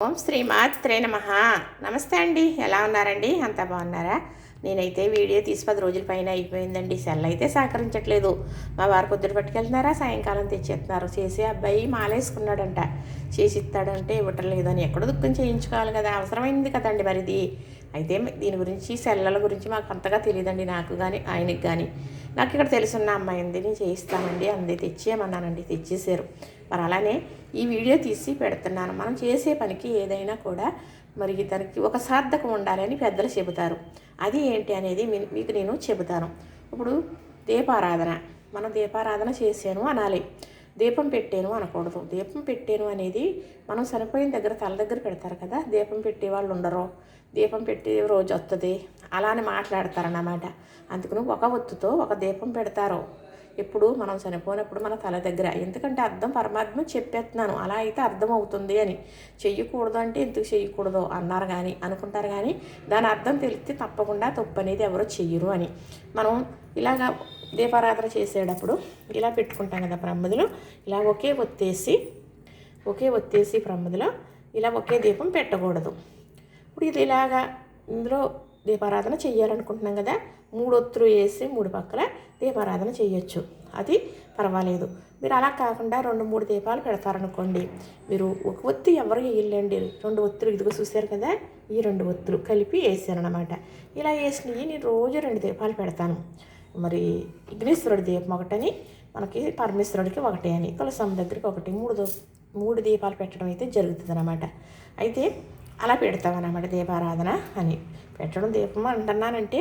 ఓం శ్రీమాత్రే నమ. నమస్తే అండి. ఎలా ఉన్నారండి? అంతా బాగున్నారా? నేనైతే వీడియో తీసి పది రోజుల పైన అయిపోయిందండి. సెల్ అయితే సహకరించట్లేదు. మా వారు పొద్దున పట్టుకెళ్తున్నారా? సాయంకాలం తెచ్చేస్తున్నారు. చేసి అబ్బాయి మాలేసుకున్నాడంట. చేసి ఇస్తాడంటే ఇవ్వటం లేదని ఎక్కడ దుఃఖం చేయించుకోవాలి కదా. అవసరమైంది కదండి మరి ఇది అయితే దీని గురించి సెల్లల గురించి మాకు అంతగా తెలియదండి నాకు కానీ ఆయనకి కానీ నాకు ఇక్కడ తెలుసున్న అమ్మాయింది నేను చేయిస్తానండి అంది. తెచ్చేయమన్నానండి. తెచ్చేసారు మరి అలానే ఈ వీడియో తీసి పెడుతున్నాను. మనం చేసే పనికి ఏదైనా కూడా మరి దానికి ఒక సార్థకం ఉండాలని పెద్దలు చెబుతారు. అది ఏంటి అనేది మీ- మీకు నేను చెబుతాను. ఇప్పుడు దీపారాధన. మనం దీపారాధన చేసాను అనాలి. దీపం పెట్టాను అనకూడదు. దీపం పెట్టాను అనేది మనం చనిపోయిన దగ్గర తల దగ్గర పెడతారు కదా దీపం పెట్టే వాళ్ళు ఉండరు. దీపం పెట్టే రోజు వస్తుంది అలా అని మాట్లాడతారన్నమాట అందుకని ఒక ఒత్తుతో ఒక దీపం పెడతారు. ఎప్పుడు మనం చనిపోయినప్పుడు మన తల దగ్గర. ఎందుకంటే అర్థం పరమాత్మ చెప్పేస్తున్నాను. అలా అయితే అర్థం అవుతుంది అని. చెయ్యకూడదు అంటే ఎందుకు చెయ్యకూడదు అన్నారు కానీ అనుకుంటారు కానీ దాని అర్థం తెలిస్తే తప్పకుండా తప్పు అనేది ఎవరో చెయ్యరు అని. మనం ఇలాగా దీపారాధన చేసేటప్పుడు ఇలా పెట్టుకుంటాం కదా ప్రమ్మదిలో ఇలా ఒకే ఒత్తేసి ఒకే ఒత్తేసి ప్రమ్మదిలో ఇలా ఒకే దీపం పెట్టకూడదు. ఇప్పుడు ఇది ఇలాగా ఇందులో దీపారాధన చెయ్యాలనుకుంటున్నాం కదా. మూడు ఒత్తులు వేసి మూడు పక్కల దీపారాధన చేయొచ్చు అది పర్వాలేదు. మీరు అలా కాకుండా రెండు మూడు దీపాలు పెడతారనుకోండి. మీరు ఒక ఒత్తి ఎవరు వేయలేండి. రెండు ఒత్తులు ఇదిగో చూశారు కదా. ఈ రెండు ఒత్తులు కలిపి వేసారనమాట ఇలా వేసినవి నేను రోజు రెండు దీపాలు పెడతాను. మరి విఘ్నేశ్వరుడి దీపం ఒకటని మనకి పరమేశ్వరుడికి ఒకటి అని తులసమ్మ దగ్గరికి ఒకటి. మూడు మూడు దీపాలు పెట్టడం అయితే జరుగుతుంది అనమాట అయితే అలా పెడతామన్నమాట దీపారాధన అని. పెట్టడం దీపం అంటున్నానంటే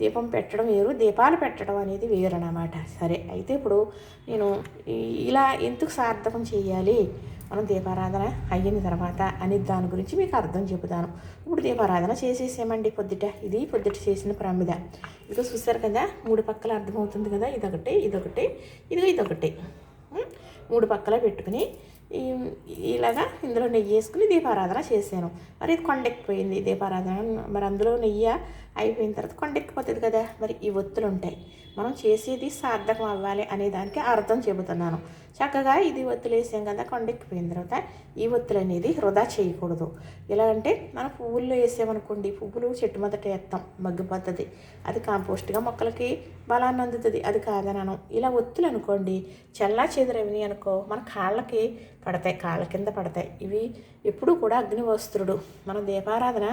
దీపం పెట్టడం వేరు దీపాలు పెట్టడం అనేది వేరు అనమాట సరే అయితే ఇప్పుడు నేను ఇలా ఎందుకు సార్థకం చేయాలి? మనం దీపారాధన అయిన తర్వాత అని దాని గురించి మీకు అర్థం చెబుతాను. ఇప్పుడు దీపారాధన చేసేసేమండి పొద్దుట? ఇది పొద్దుట చేసిన ప్రమిద. ఇదిగో చూస్తారు కదా మూడు పక్కల అర్థమవుతుంది కదా ఇదొకటి ఇదొకటి ఇదిగో ఇదొకటి. మూడు పక్కల పెట్టుకుని ఇలాగా ఇందులో నెయ్యి వేసుకుని దీపారాధన చేశాను. మరి ఇది కొండెక్కిపోయింది దీపారాధన. మరి అందులో నెయ్యి అయిపోయిన తర్వాత కొండెక్కిపోతుంది కదా. మరి ఈ ఒత్తులు ఉంటాయి. మనం చేసేది సార్థకం అవ్వాలి అనే దానికి అర్థం చెబుతున్నాను. చక్కగా ఇది ఒత్తులు వేసాం కదా కొండెక్కిపోయిన తర్వాత ఈ ఒత్తులు అనేది వృధా చేయకూడదు. ఎలా అంటే మనం పువ్వుల్లో వేసామనుకోండి పువ్వులు చెట్టు మొదట వేస్తాం మగ్గిపోతుంది అది కాంపోస్ట్గా మొక్కలకి బలాన్ని అందుతుంది. అది కాదనను. ఇలా ఒత్తులు అనుకోండి చల్లా చెదరవిని అనుకో మన కాళ్ళకి పడతాయి కాళ్ళ కింద పడతాయి. ఇవి ఎప్పుడూ కూడా అగ్నివస్త్రుడు మన దీపారాధన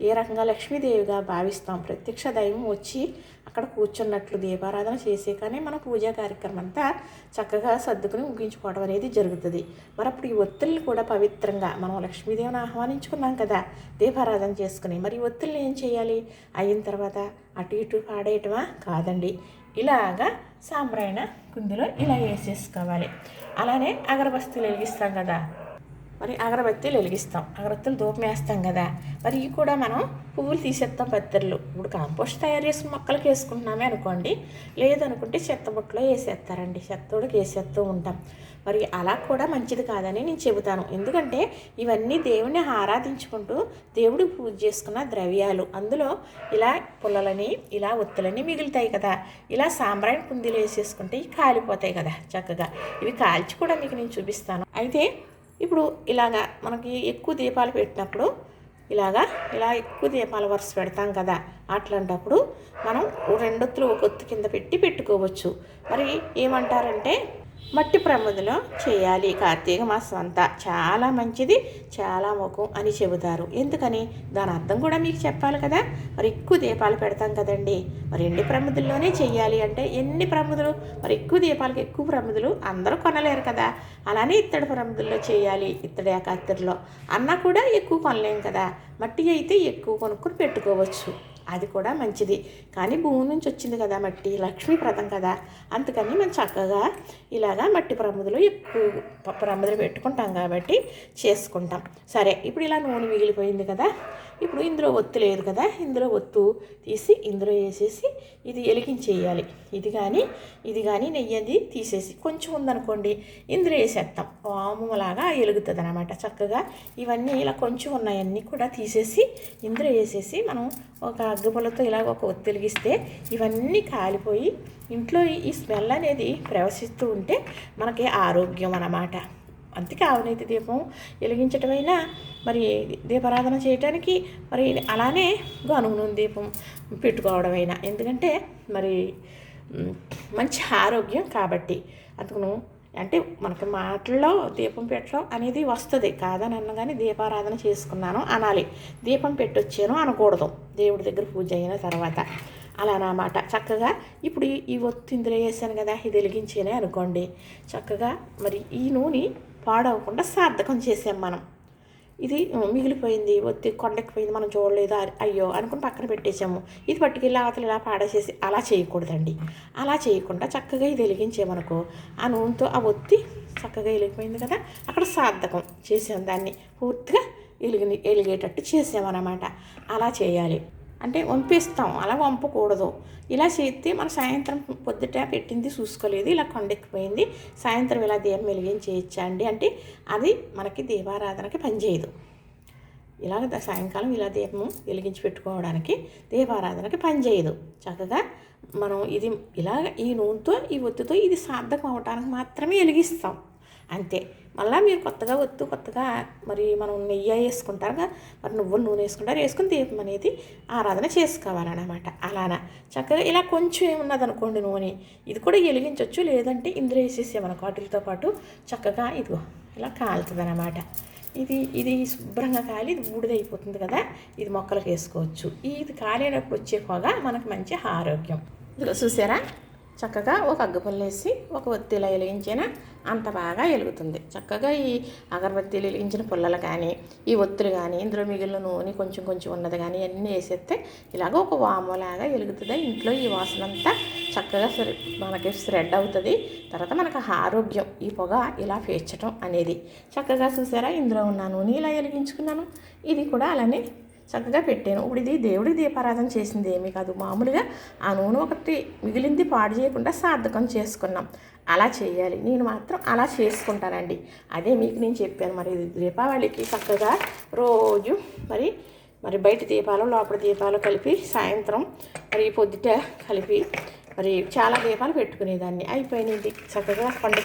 ఏ రకంగా లక్ష్మీదేవిగా భావిస్తాం. ప్రత్యక్ష దైవం వచ్చి అక్కడ కూర్చున్నట్లు దీపారాధన చేసే కానీ మన పూజా కార్యక్రమం అంతా చక్కగా సర్దుకుని ముగించుకోవడం అనేది జరుగుతుంది. మరి అప్పుడు ఈ ఒత్తిళ్ళు కూడా పవిత్రంగా మనం లక్ష్మీదేవిని ఆహ్వానించుకున్నాం కదా దీపారాధన చేసుకుని. మరి ఈ ఏం చేయాలి? అయిన తర్వాత అటు ఇటు పాడేయటమా? కాదండి. ఇలాగా సాంబ్రాయణ కుందులో ఇలా వేసేసుకోవాలి. అలానే అగరబస్తీలు వెలిగిస్తాం కదా మరి అగరబత్తీలు వెలిగిస్తాం. అగరబత్తులు ధూపం వేస్తాం కదా. మరి ఇవి కూడా మనం పువ్వులు తీసేస్తాం పత్తిర్లు ఇప్పుడు కాంపోస్ట్ తయారు చేసి మొక్కలకి వేసుకుంటున్నామే అనుకోండి. లేదనుకుంటే చెత్త బుట్టలో వేసేస్తారండి. చెత్తోడికి వేసేస్తూ ఉంటాం. మరి అలా కూడా మంచిది కాదని నేను చెబుతాను. ఎందుకంటే ఇవన్నీ దేవుని ఆరాధించుకుంటూ దేవుడికి పూజ చేసుకున్న ద్రవ్యాలు. అందులో ఇలా పుల్లలని ఇలా ఒత్తులని మిగులుతాయి కదా. ఇలా సాంబ్రాణి కుందీలు వేసేసుకుంటే ఇవి కాలిపోతాయి కదా చక్కగా. ఇవి కాల్చి కూడా మీకు నేను చూపిస్తాను. అయితే ఇప్పుడు ఇలాగా మనకి ఎక్కువ దీపాలు పెట్టినప్పుడు ఇలాగా ఇలా ఎక్కువ దీపాలు వరుస పెడతాం కదా అట్లాంటప్పుడు మనం రెండొత్తులు ఒక ఒత్తు కింద పెట్టి పెట్టుకోవచ్చు. మరి ఏమంటారంటే మట్టి ప్రమిదలో చేయాలి. కార్తీక మాసం అంతా చాలా మంచిది చాలా ముఖం అని చెబుతారు. ఎందుకని? దాని అర్థం కూడా మీకు చెప్పాలి కదా. మరి ఎక్కువ దీపాలు పెడతాం కదండి. మరి ఎన్ని ప్రమిదల్లోనే చేయాలి అంటే ఎన్ని ప్రమిదలు? మరి ఎక్కువ దీపాలకి ఎక్కువ ప్రమిదలు అందరూ కొనలేరు కదా. అలానే ఇత్తడి ప్రమిదల్లో చేయాలి ఇత్తడి ఏకాత్తిలో అన్నా కూడా ఎక్కువ కొనలేం కదా. మట్టి అయితే ఎక్కువ కొనుక్కొని పెట్టుకోవచ్చు. అది కూడా మంచిది. కానీ భూమి నుంచి వచ్చింది కదా మట్టి లక్ష్మీప్రదం కదా. అందుకని మనం చక్కగా ఇలాగా మట్టి ప్రమిదలు ఎక్కువ ప- పెట్టుకుంటాం కాబట్టి చేసుకుంటాం. సరే ఇప్పుడు ఇలా నూనె మిగిలిపోయింది కదా. ఇప్పుడు ఇందులో ఒత్తు లేదు కదా ఇందులో ఒత్తు తీసి ఇందులో వేసేసి ఇది ఎలిగించేయాలి ఇది కానీ ఇది కానీ నెయ్యి అది తీసేసి కొంచెం ఉందనుకోండి ఇందులో వేసేస్తాం. వాములాగా ఎలుగుతుంది అనమాట చక్కగా ఇవన్నీ ఇలా కొంచెం ఉన్నాయన్నీ కూడా తీసేసి ఇందులో వేసేసి మనం ఒక అగ్గిపొలతో ఇలా ఒక ఒత్తి వెలిగిస్తే ఇవన్నీ కాలిపోయి ఇంట్లో ఈ స్మెల్ అనేది ప్రవశిస్తూ ఉంటే మనకి ఆరోగ్యం అన్నమాట. అందుకే ఆవునైతే దీపం. వెలిగించటమైనా మరి దీపారాధన చేయటానికి మరి అలానే గనుగు నూనె దీపం పెట్టుకోవడమైనా. ఎందుకంటే మరి మంచి ఆరోగ్యం కాబట్టి అందుకును. అంటే మనకి మాటల్లో దీపం పెట్టడం అనేది వస్తుంది. కాదని అన్నగాని దీపారాధన చేసుకున్నాను అనాలి. దీపం పెట్టొచ్చాను అనకూడదు. దేవుడి దగ్గర పూజ అయిన తర్వాత. అలా అన్నమాట చక్కగా ఇప్పుడు ఈ- ఈ ఇందులో వేసాను కదా ఇది వెలిగించేనే అనుకోండి. చక్కగా మరి ఈ నూనె పాడవకుండా సార్థకం చేసాం మనం. ఇది మిగిలిపోయింది ఒత్తి కొండెక్కిపోయింది మనం చూడలేదు? అయ్యో అనుకుని పక్కన పెట్టేసాము ఇది పట్టుకెళ్ళి అవతల ఇలా పాడేసేసి అలా చేయకూడదండి. అలా చేయకుండా చక్కగా ఇది వెలిగించేమనుకో ఆ నూనెతో ఆ ఒత్తి చక్కగా వెలిగిపోయింది కదా? అక్కడ సార్థకం చేసాం దాన్ని. పూర్తిగా వెలిగి వెలిగేటట్టు చేసామన్నమాట. అలా చేయాలి. అంటే వంపిస్తాం అలా వంపకూడదు. ఇలా చేస్తే మన సాయంత్రం పొద్దుట పెట్టింది చూసుకోలేదు ఇలా కొండెక్కిపోయింది. సాయంత్రం ఇలా దీపం వెలిగించేయచ్చా అండి? అంటే అది మనకి దీపారాధనకి పనిచేయదు ఇలాగ సాయంకాలం ఇలా దీపం వెలిగించి పెట్టుకోవడానికి దీపారాధనకి పనిచేయదు చక్కగా మనం ఇది ఇలాగ ఈ నూనెతో ఈ ఒత్తితో ఇది సార్థకం అవడానికి మాత్రమే వెలిగిస్తాం. అంతే. మళ్ళీ మీరు కొత్తగా వద్దు కొత్తగా మరి మనం నెయ్యి వేసుకుంటారు కదా మరి నువ్వులు నూనె వేసుకుంటారు వేసుకుని దీపం అనేది ఆరాధన చేసుకోవాలన్నమాట. అలానా? చక్కగా ఇలా కొంచెం ఏమున్నది అనుకోండి నూనె ఇది కూడా వెలిగించవచ్చు లేదంటే ఇందులో వేసేసామనుకో వాటితో పాటు చక్కగా ఇదిగో ఇలా కాలుతుంది అన్నమాట ఇది ఇది శుభ్రంగా కాలి ఇది బూడిదైపోతుంది కదా ఇది మొక్కలకు వేసుకోవచ్చు. ఇది కాలేనప్పుడు వచ్చే పొగ మనకు మంచి ఆరోగ్యం. ఇదిగో చూసారా? చక్కగా ఒక అగ్గిపుల్ల వేసి ఒక ఒత్తిలా వెలిగించిన అంత బాగా వెలుగుతుంది. చక్కగా ఈ అగరబత్తీలు వెలిగించిన పుల్లలు కానీ ఈ ఒత్తులు కానీ ఇందులో మిగిలిన నూనె కొంచెం కొంచెం ఉన్నది కానీ అన్నీ వేసేస్తే ఇలాగ ఒక వామలాగా వెలుగుతుంది. ఇంట్లో ఈ వాసన అంతా చక్కగా మనకి స్ప్రెడ్ అవుతుంది. తర్వాత మనకు ఆరోగ్యం ఈ పొగ ఇలా పేర్చడం అనేది. చక్కగా చూసారా? ఇందులో ఉన్న నూనె ఇలా వెలిగించుకున్నాను. ఇది కూడా అలానే చక్కగా పెట్టాను ఇప్పుడు ఇది దేవుడికి దీపారాధన చేసింది ఏమీ కాదు. మామూలుగా ఆ నూనె ఒకటి మిగిలింది పాడు చేయకుండా సార్థకం చేసుకున్నాం. అలా చేయాలి. నేను మాత్రం అలా చేసుకుంటానండి. అదే మీకు నేను చెప్పాను మరి. దీపావళికి చక్కగా రోజు మరి మరి బయట దీపాలు లోపల దీపాలు కలిపి సాయంత్రం మరి పొద్దుట కలిపి మరి చాలా దీపాలు పెట్టుకునేదాన్ని. అయిపోయినది చక్కగా పండుగ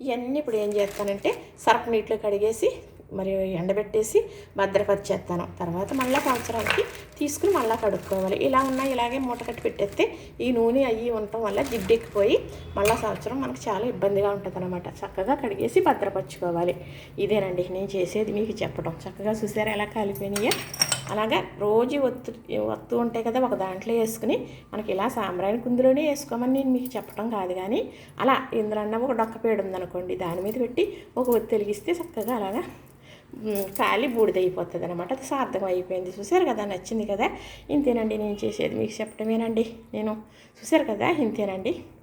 ఇవన్నీ ఇప్పుడు ఏం చేస్తానంటే సరపు నీటిలో కడిగేసి మరి ఎండబెట్టేసి భద్రపరిచేస్తాను. తర్వాత మళ్ళీ సంవత్సరానికి తీసుకుని మళ్ళీ కడుక్కోవాలి. ఇలా ఉన్నా ఇలాగే మూట కట్టి పెట్టేస్తే ఈ నూనె అయ్యి ఉండటం వల్ల జిడ్డెక్కిపోయి మళ్ళీ సంవత్సరం మనకు చాలా ఇబ్బందిగా ఉంటుంది అనమాట చక్కగా కడిగేసి భద్రపరచుకోవాలి. ఇదేనండి నేను చేసేది మీకు చెప్పడం. చక్కగా చూసారా ఎలా కాలిపోయినాయో? అలాగా రోజు ఒత్తు ఒత్తు ఉంటాయి కదా ఒక దాంట్లో వేసుకుని మనకి ఇలా సాంబ్రాణి కుందులోనే వేసుకోమని నేను మీకు చెప్పడం కాదు కానీ అలా ఇంద్రన్న ఒక డొక్క పేడు ఉందనుకోండి దాని మీద పెట్టి ఒక ఒత్తి వెలిగిస్తే చక్కగా అలాగా కాలి బూడిదైపోతుంది అనమాట అది సార్థం అయిపోయింది. చూసారు కదా? నచ్చింది కదా? ఇంతేనండి నేను చేసేది. మీకు చెప్పడమేనండి. నేను చూసారు కదా? ఇంతేనండి.